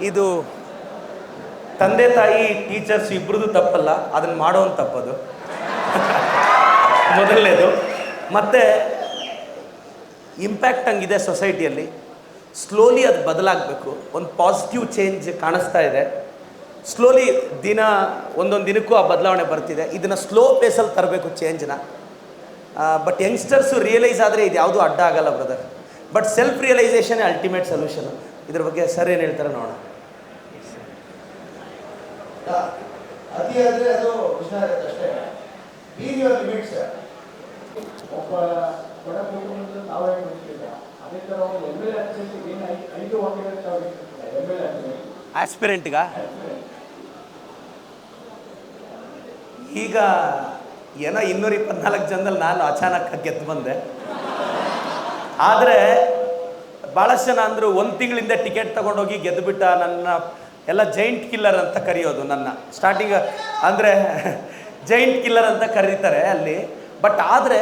ಇದು ತಂದೆ ತಾಯಿ ಟೀಚರ್ಸ್ ಇಬ್ಬರದ್ದು ತಪ್ಪಲ್ಲ ಅದನ್ನು ಮಾಡೋನ್ ತಪ್ಪದು. ಮೊದಲನೇದು. ಮತ್ತು ಇಂಪ್ಯಾಕ್ಟ್ ಹಂಗಿದೆ ಸೊಸೈಟಿಯಲ್ಲಿ ಸ್ಲೋಲಿ ಅದು ಬದಲಾಗಬೇಕು. ಒಂದು ಪಾಸಿಟಿವ್ ಚೇಂಜ್ ಕಾಣಿಸ್ತಾ ಇದೆ. ಸ್ಲೋಲಿ ದಿನ, ಒಂದೊಂದು ದಿನಕ್ಕೂ ಆ ಬದಲಾವಣೆ ಬರ್ತಿದೆ. ಇದನ್ನು ಸ್ಲೋ ಪೇಸಲ್ಲಿ ತರಬೇಕು ಚೇಂಜ್ನ ಬಟ್ ಯಂಗ್ಸ್ಟರ್ಸು ರಿಯಲೈಸ್ ಆದರೆ ಇದು ಯಾವುದೂ ಅಡ್ಡ ಆಗಲ್ಲ brother but self realisation ultimate solution ಇದ್ರ ಬಗ್ಗೆ ಸರ್ ಏನು ಹೇಳ್ತಾರೆ ನೋಡೋಣ. ಅತಿ ಆದರೆ ಅದು ವಿಷಯ ಅಷ್ಟೇ. ಬೀನ್ ಯುವರ್ ಲಿಮಿಟ್ಸ್ ಒಬ್ಬ ಬಡ ಕುಟುಂಬದಿಂದ ತಾವೇ ಬಿಡ್ತಿಲ್ಲ ಅದೇ ಥರ ಎಂ ಎಲ್ ಎ ಏನು ಐದು ವರ್ಷಗಳ ತಾವು ಎಂ ಎಲ್ ಎ ಆಸ್ಪಿರೆಂಟ್ಗ ಈಗ ಏನೋ ಇನ್ನೂರ ಇಪ್ಪತ್ನಾಲ್ಕು ಜನದಲ್ಲಿ ನಾನು ಅಚಾನಕ್ ಗೆದ್ದು ಬಂದೆ. ಆದರೆ ಭಾಳಷ್ಟು ಜನ ಅಂದರು ಒಂದು ತಿಂಗಳಿಂದ ಟಿಕೆಟ್ ತಗೊಂಡೋಗಿ ಗೆದ್ದುಬಿಟ್ಟ ನನ್ನ ಎಲ್ಲ ಜೈಂಟ್ ಕಿಲ್ಲರ್ ಅಂತ ಕರೆಯೋದು ನನ್ನ. ಸ್ಟಾರ್ಟಿಂಗ್ ಅಂದರೆ ಜೈಂಟ್ ಕಿಲ್ಲರ್ ಅಂತ ಕರೀತಾರೆ ಅಲ್ಲಿ. ಬಟ್ ಆದರೆ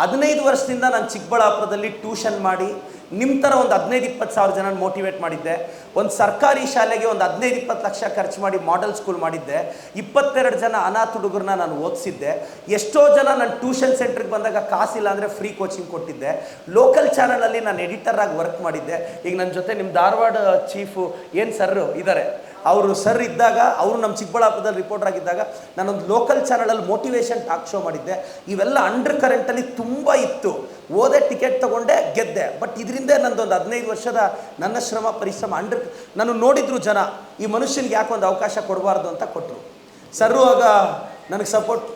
ಹದಿನೈದು ವರ್ಷದಿಂದ ನಾನು ಚಿಕ್ಕಬಳ್ಳಾಪುರದಲ್ಲಿ ಟ್ಯೂಷನ್ ಮಾಡಿ ನಿಮ್ಮ ಥರ ಒಂದು ಹದಿನೈದು ಇಪ್ಪತ್ತು ಸಾವಿರ ಜನ ಮೋಟಿವೇಟ್ ಮಾಡಿದ್ದೆ. ಒಂದು ಸರ್ಕಾರಿ ಶಾಲೆಗೆ ಒಂದು ಹದಿನೈದು, ಇಪ್ಪತ್ತು ಲಕ್ಷ ಖರ್ಚು ಮಾಡಿ ಮಾಡೆಲ್ ಸ್ಕೂಲ್ ಮಾಡಿದ್ದೆ. ಇಪ್ಪತ್ತೆರಡು ಜನ ಅನಾಥ ಹುಡುಗರನ್ನ ನಾನು ಓದಿಸಿದ್ದೆ. ಎಷ್ಟೋ ಜನ ನಾನು ಟ್ಯೂಷನ್ ಸೆಂಟ್ರಿಗೆ ಬಂದಾಗ ಕಾಸಿಲ್ಲ ಅಂದರೆ ಫ್ರೀ ಕೋಚಿಂಗ್ ಕೊಟ್ಟಿದ್ದೆ. ಲೋಕಲ್ ಚಾನಲಲ್ಲಿ ನಾನು ಎಡಿಟರ್ ಆಗಿ ವರ್ಕ್ ಮಾಡಿದ್ದೆ. ಈಗ ನನ್ನ ಜೊತೆ ನಿಮ್ಮ ಧಾರವಾಡ ಚೀಫು ಏನು ಸರ್ರು ಇದ್ದಾರೆ ಅವರು ಸರ್ ಇದ್ದಾಗ, ಅವರು ನಮ್ಮ ಚಿಕ್ಕಬಳ್ಳಾಪುರದಲ್ಲಿ ರಿಪೋರ್ಟರ್ ಆಗಿದ್ದಾಗ ನಾನೊಂದು ಲೋಕಲ್ ಚಾನಲಲ್ಲಿ ಮೋಟಿವೇಶನ್ ಟಾಕ್ ಶೋ ಮಾಡಿದ್ದೆ. ಇವೆಲ್ಲ ಅಂಡರ್ ಕರೆಂಟಲ್ಲಿ ತುಂಬ ಇತ್ತು. ಓದೇ ಟಿಕೆಟ್ ತೊಗೊಂಡೆ ಗೆದ್ದೆ. ಬಟ್ ಇದರಿಂದ ನಂದೊಂದು ಹದಿನೈದು ವರ್ಷದ ನನ್ನ ಶ್ರಮ ಪರಿಶ್ರಮ ಅಂಡರ್ ನಾನು ನೋಡಿದ್ರು ಜನ ಈ ಮನುಷ್ಯನಿಗೆ ಯಾಕೆ ಒಂದು ಅವಕಾಶ ಕೊಡಬಾರ್ದು ಅಂತ ಕೊಟ್ಟರು ಸರ್ರು ಆಗ ನನಗೆ ಸಪೋರ್ಟ್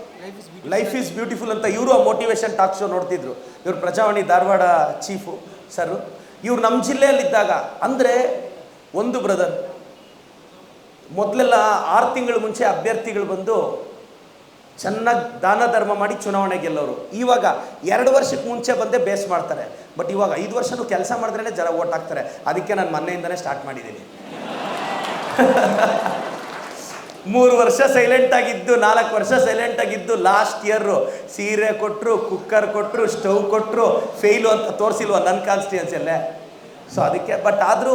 ಲೈಫ್ ಈಸ್ ಬ್ಯೂಟಿಫುಲ್ ಅಂತ ಇವರು ಆ ಮೋಟಿವೇಶನ್ ಟಾಕ್ ಶೋ ನೋಡ್ತಿದ್ರು. ಇವರು ಪ್ರಜಾವಾಣಿ ಧಾರವಾಡ ಚೀಫು ಸರ್ ಇವ್ರು ನಮ್ಮ ಜಿಲ್ಲೆಯಲ್ಲಿದ್ದಾಗ ಅಂದರೆ ಒಂದು ಬ್ರದರ್ ಮೊದಲೆಲ್ಲ ಆರು ತಿಂಗಳ ಮುಂಚೆ ಅಭ್ಯರ್ಥಿಗಳು ಬಂದು ಚೆನ್ನಾಗಿ ದಾನ ಧರ್ಮ ಮಾಡಿ ಚುನಾವಣೆ ಗೆಲ್ಲೋರು. ಇವಾಗ ಎರಡು ವರ್ಷಕ್ಕೆ ಮುಂಚೆ ಬಂದೇ ಬೇಸ್ ಮಾಡ್ತಾರೆ. ಬಟ್ ಇವಾಗ ಐದು ವರ್ಷನೂ ಕೆಲಸ ಮಾಡಿದ್ರೇ ಜನ ಓಟ್ ಹಾಕ್ತಾರೆ. ಅದಕ್ಕೆ ನಾನು ಮೊನ್ನೆಯಿಂದನೇ ಸ್ಟಾರ್ಟ್ ಮಾಡಿದ್ದೀನಿ. ಮೂರು ವರ್ಷ ಸೈಲೆಂಟ್ ಆಗಿದ್ದು, ನಾಲ್ಕು ವರ್ಷ ಸೈಲೆಂಟ್ ಆಗಿದ್ದು ಲಾಸ್ಟ್ ಇಯರು ಸೀರೆ ಕೊಟ್ಟರು ಕುಕ್ಕರ್ ಕೊಟ್ಟರು ಸ್ಟವ್ ಕೊಟ್ಟರು ಫೇಲು ಅಂತ ತೋರಿಸಿಲ್ವ ನನ್ನ ಕಾನ್ಸ್ಟಿಟ್ಯೂನ್ಸಿಯಲ್ಲೇ ಸೊ ಅದಕ್ಕೆ ಬಟ್ ಆದರೂ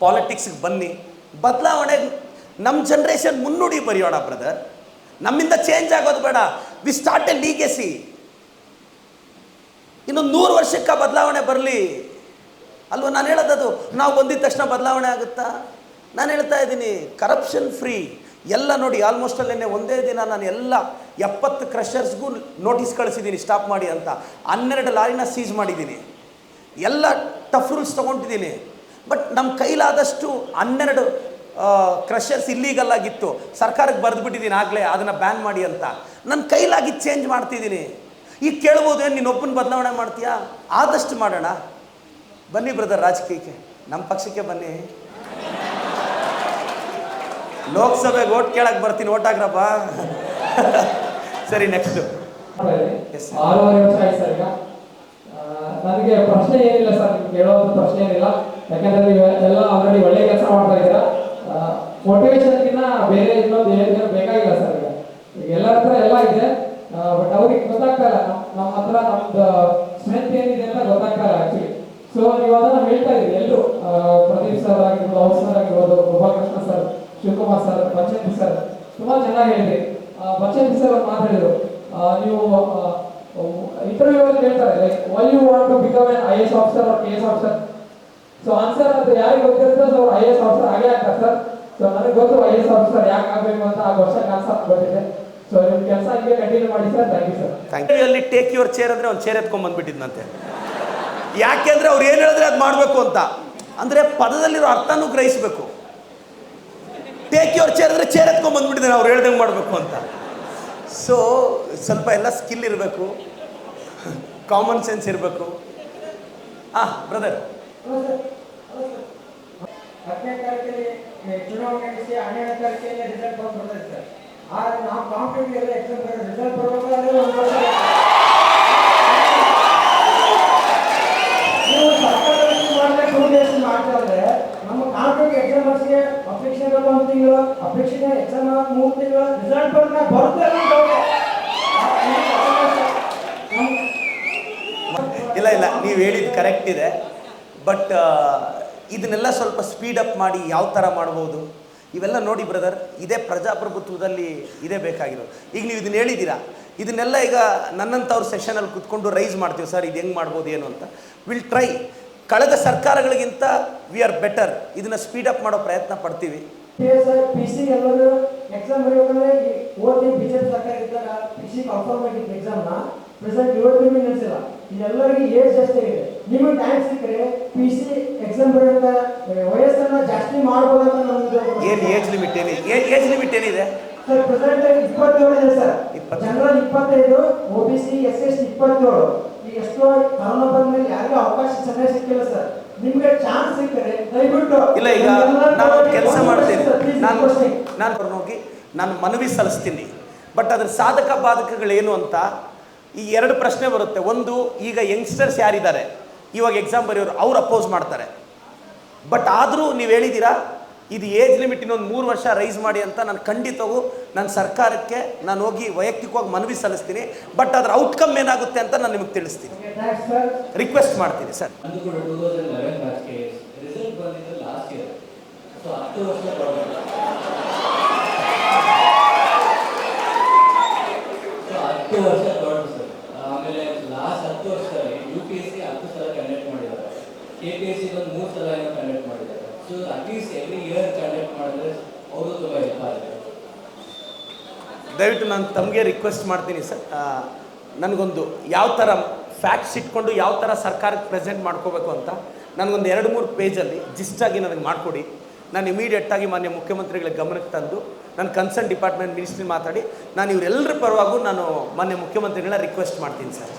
ಪಾಲಿಟಿಕ್ಸ್ಗೆ ಬನ್ನಿ. ಬದಲಾವಣೆ ನಮ್ಮ ಜನ್ರೇಷನ್ ಮುನ್ನುಡಿ ಬರೆಯೋಣ ಬ್ರದರ್ ನಮ್ಮಿಂದ ಚೇಂಜ್ ಆಗೋದು ಬೇಡ. ವಿ ಸ್ಟಾರ್ಟ್ ಎ ಲೀಗೆಸಿ ಇನ್ನೊಂದು ನೂರು ವರ್ಷಕ್ಕೆ ಬದಲಾವಣೆ ಬರಲಿ. ಅಲ್ವ ನಾನು ಹೇಳೋದದು? ನಾವು ಬಂದಿದ ತಕ್ಷಣ ಬದಲಾವಣೆ ಆಗುತ್ತಾ? ನಾನು ಹೇಳ್ತಾ ಇದ್ದೀನಿ ಕರಪ್ಷನ್ ಫ್ರೀ ಎಲ್ಲ ನೋಡಿ ಆಲ್ಮೋಸ್ಟ್ ಅಲ್ಲೇನೆ ಒಂದೇ ದಿನ ನಾನು ಎಲ್ಲ ಎಪ್ಪತ್ತು ಕ್ರಷರ್ಸ್ಗೂ ನೋಟಿಸ್ ಕಳಿಸಿದ್ದೀನಿ ಸ್ಟಾಪ್ ಮಾಡಿ ಅಂತ. ಹನ್ನೆರಡು ಲಾರಿನ ಸೀಸ್ ಮಾಡಿದ್ದೀನಿ ಎಲ್ಲ ಟಫ್ ರೂಲ್ಸ್ ತೊಗೊಂಡಿದ್ದೀನಿ ಬಟ್ ನಮ್ಮ ಕೈಲಾದಷ್ಟು ಹನ್ನೆರಡು ಕ್ರಷರ್ಸ್ ಇಲ್ಲೀಗಲ್ ಆಗಿತ್ತು. ಸರ್ಕಾರಕ್ಕೆ ಬರೆದು ಬಿಟ್ಟಿದ್ದೀನಿ ಆಗಲೇ, ಅದನ್ನು ಬ್ಯಾನ್ ಮಾಡಿ ಅಂತ. ನನ್ನ ಕೈಲಾಗಿ ಚೇಂಜ್ ಮಾಡ್ತಿದ್ದೀನಿ ಈಗ ಕೇಳ್ಬೋದು, ಏನು, ನೀನು ಒಬ್ಬನ ಬದಲಾವಣೆ ಮಾಡ್ತೀಯಾ? ಆದಷ್ಟು ಮಾಡೋಣ. ಬನ್ನಿ ಬ್ರದರ್ ರಾಜಕೀಯಕ್ಕೆ. ನಮ್ಮ ಪಕ್ಷಕ್ಕೆ ಬನ್ನಿ. ಲೋಕಸಭೆಗೆ ಓಟ್ ಕೇಳಕ್ಕೆ ಬರ್ತೀನಿ ಓಟ್ ಹಾಕ್ರಪ್ಪ ಸರಿ ನೆಕ್ಸ್ಟು ನನಗೆ ಪ್ರಶ್ನೆ ಏನಿಲ್ಲ ಸರ್ ಕೇಳೋ ಪ್ರಶ್ನೆ ಏನಿಲ್ಲ. ಯಾಕಂದ್ರೆ ಎಲ್ಲ ಆಲ್ರೆಡಿ ಒಳ್ಳೆ ಕೆಲಸ ಮಾಡ್ತಾ ಇದ್ದೀರಾ. ಮೋಟಿವೇಶನ್ಗಿನ್ನ ಬೇರೆ ಇನ್ನೊಂದು ಏನು ಬೇಕಾಗಿಲ್ಲ ಸರ್ ಈಗ. ಹತ್ರ ಎಲ್ಲ ಇದೆ. ಬಟ್ ಅವ್ರಿಗೆ ಗೊತ್ತಾಗ್ತಾ ಇಲ್ಲ. ನಮ್ಮ ಹತ್ರ ನಮ್ದು ಸ್ಟ್ರೆಂತ್ ಏನಿದೆ ಅಂತ ಗೊತ್ತಾಗ್ತಾ ಇಲ್ಲ ಆಕ್ಚುಲಿ ಸೊ ನೀವು ಅದನ್ನ ಹೇಳ್ತಾ ಇದ್ದೀವಿ ಎಲ್ಲರೂ ಪ್ರದೀಪ್ ಸರ್ ಆಗಿರ್ಬೋದು, ಅವ್ರ ಸರ್ ಆಗಿರ್ಬೋದು, Gopalakrishna sir Shivakumar sir Bachchendra sir ತುಂಬಾ ಚೆನ್ನಾಗಿ ಹೇಳಿದ್ರಿ ಬಚ್ಚೇಂದ್ರ ಸರ್ ಅವ್ರು ಮಾತಾಡಿದ್ರು ನೀವು ಇಂಟರ್ವ್ಯೂ ಅಲ್ಲಿ ಹೇಳ್ತಾರೆ like why you want to become N I S officer R K S officer so answer ಅಂತ ಯಾರಿಗೆ ಗೊತ್ತಿರುತ್ತೆ ಸೊ ಐ ಎಸ್ ಆಫೀಸರ್ ಆಗೇ ಆಗ್ತಾರೆ ಸರ್. ಸೊ ನನಗೆ ಗೊತ್ತು ಐ ಎಸ್ ಆಫೀಸರ್ ಯಾಕೆ ಆಗಬೇಕು ಅಂತ ಆ ವರ್ಷ ಆನ್ಸರ್ ಗೊತ್ತಿದೆ. ಸೊ ನಿಮ್ಮ ಕೆಲಸ ಹಂಗೆ ಕಂಟಿನ್ಯೂ ಮಾಡಿ sir. Thank you sir thank you ಅಲ್ಲಿ ಟೇಕ್ ಯುವರ್ ಚೇರ್ ಅಂದರೆ ಒಂದು ಚೇರ್ ಎತ್ಕೊಂಡ್ ಬಂದ್ಬಿಟ್ಟಿದ್ನಂತೆ. ಯಾಕೆಂದ್ರೆ ಅವ್ರು ಏನು ಹೇಳಿದ್ರೆ ಅದು ಮಾಡಬೇಕು ಅಂತ. ಅಂದರೆ ಪದದಲ್ಲಿರೋ ಅರ್ಥನೂ ಗ್ರಹಿಸಬೇಕು. ಟೇಕ್ ಯುವರ್ ಚೇರ್ ಅಂದರೆ ಚೇರ್ ಎತ್ಕೊಂಡ್ ಬಂದ್ಬಿಟ್ಟಿದ್ದಾನೆ ಅವ್ರು ಹೇಳ್ದಂಗೆ ಮಾಡಬೇಕು ಅಂತ. ಸೊ ಸ್ವಲ್ಪ ಎಲ್ಲ ಸ್ಕಿಲ್ ಇರಬೇಕು. ಕಾಮನ್ ಸೆನ್ಸ್ ಇರಬೇಕು. ಆ ಬ್ರದರ್ ಹತ್ತನೇ ತಾರೀಕಲ್ಲಿ ಚುನಾವಣೆ ನಡೆಸಿ ತಾರೀಕಲ್ಲಿ ರಿಸಲ್ಟ್ ಬಂದು ಬರ್ತದೆ ಸರ್. ಆದ್ರೆ ನಾವು ಕಾಂಪಿಟೇಟಿವ್ ಎಕ್ಸಾಮ್ ರಿಸಲ್ಟ್ ಬರಬೇಕಾದ್ರೆ ಒಂದು ನೀವು ಸರ್ಕಾರದಲ್ಲಿ ನಮ್ಮ ಒಂದು ತಿಂಗಳು ಎಕ್ಸಾಮ್ ಮೂರು ರಿಸಲ್ಟ್ ಇಲ್ಲ ಇಲ್ಲ, ನೀವು ಹೇಳಿದ್ದು ಕರೆಕ್ಟ್ ಇದೆ. ಬಟ್ ಇದನ್ನೆಲ್ಲ ಸ್ವಲ್ಪ ಸ್ಪೀಡಪ್ ಮಾಡಿ ಯಾವ ಥರ ಮಾಡ್ಬೋದು? ಇವೆಲ್ಲ ನೋಡಿ ಬ್ರದರ್ ಇದೇ ಪ್ರಜಾಪ್ರಭುತ್ವದಲ್ಲಿ ಇದೇ ಬೇಕಾಗಿರೋದು. ಈಗ ನೀವು ಇದನ್ನ ಹೇಳಿದ್ದೀರಾ? ಇದನ್ನೆಲ್ಲ ಈಗ ನನ್ನಂಥವ್ರ ಸೆಷನಲ್ಲಿ ಕುತ್ಕೊಂಡು ರೈಸ್ ಮಾಡ್ತೀವಿ, ಸರ್, ಇದು ಹೆಂಗೆ ಮಾಡ್ಬೋದು, ಏನು ಅಂತ? ವಿಲ್ ಟ್ರೈ ಕಳೆದ ಸರ್ಕಾರಗಳಿಗಿಂತ ವಿ ಆರ್ ಬೆಟರ್ ಇದನ್ನು ಅಪ್ ಮಾಡೋ ಪ್ರಯತ್ನ ಪಡ್ತೀವಿ. ಎಕ್ಸಾಮ್ ನಿಮಗೆ ಟೈಮ್ ಸಿಕ್ಕರೆ ಪಿ ಸಿ ಎಕ್ಸಾಮ್ ಬರೆಯೋದ ವಯಸ್ಸನ್ನ ಜಾಸ್ತಿ ಮಾಡ್ಬೋದಂತ ನಮ್ದು ಏನು ಏಜ್ ಲಿಮಿಟ್ ಏನಿದೆ? ಏಜ್ ಲಿಮಿಟ್ ಏನಿದೆ? ಸರ್ ಪ್ರೆಸೆಂಟ್ ಇಪ್ಪತ್ತೇಳು ಇದೆ ಸರ್. ಜನರಲ್ ಇಪ್ಪತ್ತೈದು O B C S S ಇಪ್ಪತ್ತೇಳು. ಈಗ ಎಷ್ಟೋ ಕರೋನಾ ಬಂದ್ಮೇಲೆ ಯಾರಿಗೂ ಅವಕಾಶ ಚೆನ್ನಾಗಿ ಸಿಕ್ಕಿಲ್ಲ ಸರ್. ನಿಮ್ಗೆ ಚಾನ್ಸ್ ಸಿಕ್ಕರೆ ದಯವಿಟ್ಟು ಇಲ್ಲ ಈಗ ನಾನು ಕೆಲಸ ಮಾಡ್ತೀನಿ. ನಾನು. ನಾನು ಹೋಗಿ ನಾನು ಮನವಿ ಸಲ್ಲಿಸ್ತೀನಿ. ಬಟ್ ಅದ್ರ ಸಾಧಕ ಬಾಧಕಗಳೇನು ಅಂತ ಈ ಎರಡು ಪ್ರಶ್ನೆ ಬರುತ್ತೆ. ಒಂದು ಈಗ ಯಂಗ್ಸ್ಟರ್ಸ್ ಯಾರಿದ್ದಾರೆ? ಇವಾಗ ಎಕ್ಸಾಮ್ ಬರೆಯೋರು ಅವ್ರು ಅಪೋಸ್ ಮಾಡ್ತಾರೆ. ಬಟ್ ಆದರೂ ನೀವು ಹೇಳಿದ್ದೀರಾ ಇದು ಏಜ್ ಲಿಮಿಟ್ ಇನ್ನೊಂದು ಮೂರು ವರ್ಷ ರೈಸ್ ಮಾಡಿ ಅಂತ ನಾನು ಖಂಡಿತವೂ ನನ್ನ ಸರ್ಕಾರಕ್ಕೆ ನಾನು ಹೋಗಿ ವೈಯಕ್ತಿಕವಾಗಿ ಮನವಿ ಸಲ್ಲಿಸ್ತೀನಿ. ಬಟ್ ಅದರ ಔಟ್ಕಮ್ ಏನಾಗುತ್ತೆ ಅಂತ ನಾನು ನಿಮಗೆ ತಿಳಿಸ್ತೀನಿ. ರಿಕ್ವೆಸ್ಟ್ ಮಾಡ್ತೀನಿ ಸರ್ ರಿಸಲ್ಟ್ ಬಂದಿದ್ದು ಲಾಸ್ಟ್ ಇಯರ್ ಸೊ ಹತ್ತು ವರ್ಷ ಪ್ರಾಬ್ಲಮ್ ಸೊ ಹತ್ತು ವರ್ಷ ಪ್ರಾಬ್ಲಮ್ ಸರ್ ಆಮೇಲೆ ಲಾಸ್ಟ್ ಹತ್ತು ವರ್ಷದಲ್ಲಿ ಯು ಪಿ ಎಸ್ ಸಿ ಹತ್ತು ಸಲ ಕಂಡಕ್ಟ್ ಮಾಡಿದ್ದಾರೆ ಒಂದು ಮೂರು ಸಲ ಕಂಡಕ್ಟ್ ಮಾಡಿದ್ದಾರೆ. So at least every year conduct ಮಾಡಿದ್ರೆ ಅವರು ದಯವಿಟ್ಟು ನಾನು ತಮಗೆ ರಿಕ್ವೆಸ್ಟ್ ಮಾಡ್ತೀನಿ ಸರ್. ನನಗೊಂದು ಯಾವ ಥರ ಫ್ಯಾಕ್ಟ್ಸ್ ಇಟ್ಕೊಂಡು ಯಾವ ಥರ ಸರ್ಕಾರಕ್ಕೆ ಪ್ರೆಸೆಂಟ್ ಮಾಡ್ಕೋಬೇಕು ಅಂತ ನನಗೊಂದು ಎರಡು ಮೂರು ಪೇಜಲ್ಲಿ ಜಿಸ್ಟಾಗಿ ನನಗೆ ಮಾಡಿಕೊಡಿ. ನಾನು ಇಮಿಡಿಯೇಟಾಗಿ ಮಾನ್ಯ ಮುಖ್ಯಮಂತ್ರಿಗಳ ಗಮನಕ್ಕೆ ತಂದು ನನ್ನ ಕನ್ಸರ್ನ್ ಡಿಪಾರ್ಟ್ಮೆಂಟ್ ಮಿನಿಸ್ಟ್ರಿ ಮಾತಾಡಿ. ನಾನು ಇವರೆಲ್ಲರ ಪರವಾಗೂ ನಾನು ಮಾನ್ಯ ಮುಖ್ಯಮಂತ್ರಿಗಳನ್ನ ರಿಕ್ವೆಸ್ಟ್ ಮಾಡ್ತೀನಿ ಸರ್.